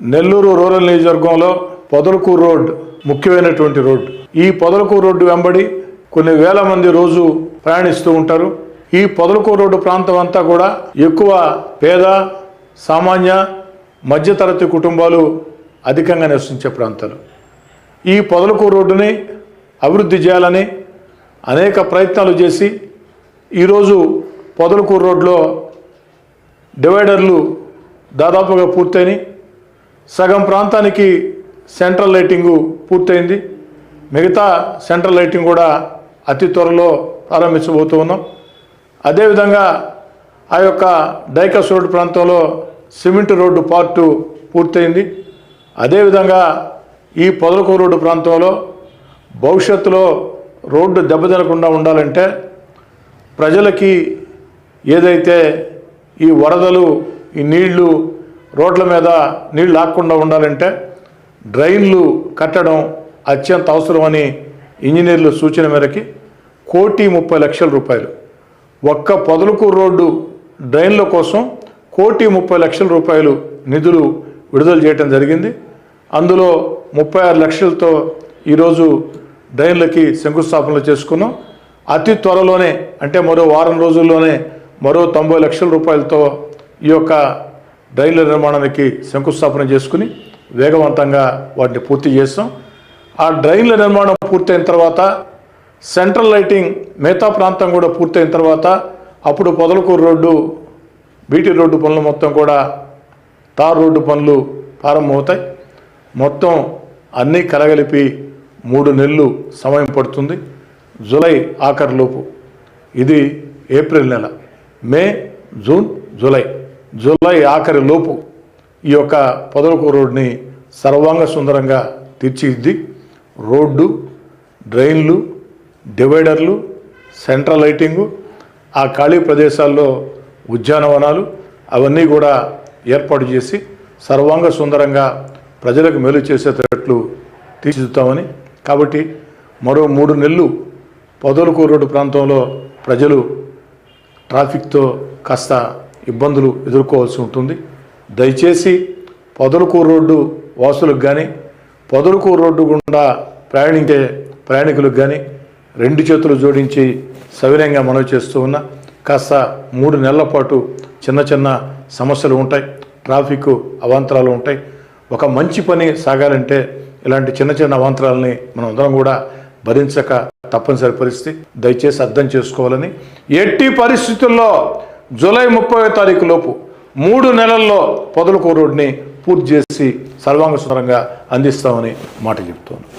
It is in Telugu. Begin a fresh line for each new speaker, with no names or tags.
నెల్లూరు రూరల్ నియోజకవర్గంలో పొదలకూరు రోడ్ ముఖ్యమైనటువంటి రోడ్డు ఈ పొదలకూరు రోడ్డు వెంబడి కొన్ని వేల మంది రోజు ప్రయాణిస్తూ ఉంటారు. ఈ పొదలకూరు రోడ్డు ప్రాంతం అంతా కూడా ఎక్కువ పేద సామాన్య మధ్యతరగతి కుటుంబాలు అధికంగా నివసించే ప్రాంతాలు. ఈ పొదలకూరు రోడ్డుని అభివృద్ధి చేయాలని అనేక ప్రయత్నాలు చేసి ఈరోజు పొదలకూరు రోడ్లో డివైడర్లు దాదాపుగా పూర్తయినాయి. సగం ప్రాంతానికి సెంట్రల్ లైటింగు పూర్తయింది. మిగతా సెంట్రల్ లైటింగ్ కూడా అతి త్వరలో ప్రారంభించబోతూ ఉన్నాం. అదేవిధంగా ఆ యొక్క డైకస్ రోడ్డు ప్రాంతంలో సిమెంట్ రోడ్డు పార్టు పూర్తయింది. అదేవిధంగా ఈ పొదలకో రోడ్డు ప్రాంతంలో భవిష్యత్తులో రోడ్డు దెబ్బతినకుండా ఉండాలంటే ప్రజలకి ఏదైతే ఈ వరదలు ఈ నీళ్ళు రోడ్ల మీద నీళ్ళు లాక్కుండా ఉండాలంటే డ్రైన్లు కట్టడం అత్యంత అవసరమని ఇంజనీర్ల సూచన మేరకి కోటి ముప్పై లక్షల రూపాయలు. ఒక్క పొదలకు రోడ్డు డ్రైన్ల కోసం కోటి ముప్పై లక్షల రూపాయలు నిధులు విడుదల చేయడం జరిగింది. అందులో ముప్పై ఆరు లక్షలతో ఈరోజు డ్రైన్లకి శంకుస్థాపనలు చేసుకున్నాం. అతి త్వరలోనే అంటే మరో వారం రోజుల్లోనే మరో తొంభై లక్షల రూపాయలతో ఈ యొక్క డ్రైన్ల నిర్మాణానికి శంకుస్థాపన చేసుకుని వేగవంతంగా వాటిని పూర్తి చేస్తాం. ఆ డ్రైన్ల నిర్మాణం పూర్తయిన తర్వాత సెంట్రల్ లైటింగ్ మిగతా ప్రాంతం కూడా పూర్తయిన తర్వాత అప్పుడు పొదలకూరు రోడ్డు బీటీ రోడ్డు పనులు మొత్తం కూడా తార్ రోడ్డు పనులు ప్రారంభమవుతాయి. మొత్తం అన్నీ కలగలిపి మూడు నెలలు సమయం పడుతుంది. జూలై ఆఖరిలోపు ఇది ఏప్రిల్ నెల. May June July. జూలై ఆఖరి లోపు ఈ యొక్క పొదలకు రోడ్ని సర్వాంగ సుందరంగా తీర్చిదిద్ది రోడ్డు డ్రైన్లు డివైడర్లు సెంట్రల్ లైటింగు ఆ ఖాళీ ప్రదేశాల్లో ఉద్యానవనాలు అవన్నీ కూడా ఏర్పాటు చేసి సర్వాంగ సుందరంగా ప్రజలకు మేలు చేసేటట్లు తీర్చిదిద్దామని కాబట్టి మరో మూడు నెలలు పొదలకు రోడ్డు ప్రాంతంలో ప్రజలు ట్రాఫిక్తో కాస్త ఇబ్బందులు ఎదుర్కోవాల్సి ఉంటుంది. దయచేసి పొదలకూరు రోడ్డు వాసులకు కానీ పొదలకూరు రోడ్డు గుండా ప్రయాణించే ప్రయాణికులకు కానీ రెండు చేతులు జోడించి సవినయంగా మనవి చేస్తూ ఉన్నా కాస్త మూడు నెలల పాటు చిన్న చిన్న సమస్యలు ఉంటాయి ట్రాఫిక్ అవాంతరాలు ఉంటాయి. ఒక మంచి పని సాగాలంటే ఇలాంటి చిన్న చిన్న అవాంతరాలని మనం అందరం కూడా భరించక తప్పనిసరి పరిస్థితి. దయచేసి అర్థం చేసుకోవాలని ఎట్టి పరిస్థితుల్లో జూలై ముప్పై తారీఖు లోపు మూడు నెలల్లో పొదలకూరు రోడ్ని పూర్తి చేసి సర్వాంగ సుందరంగా అందిస్తామని మాట చెప్తాను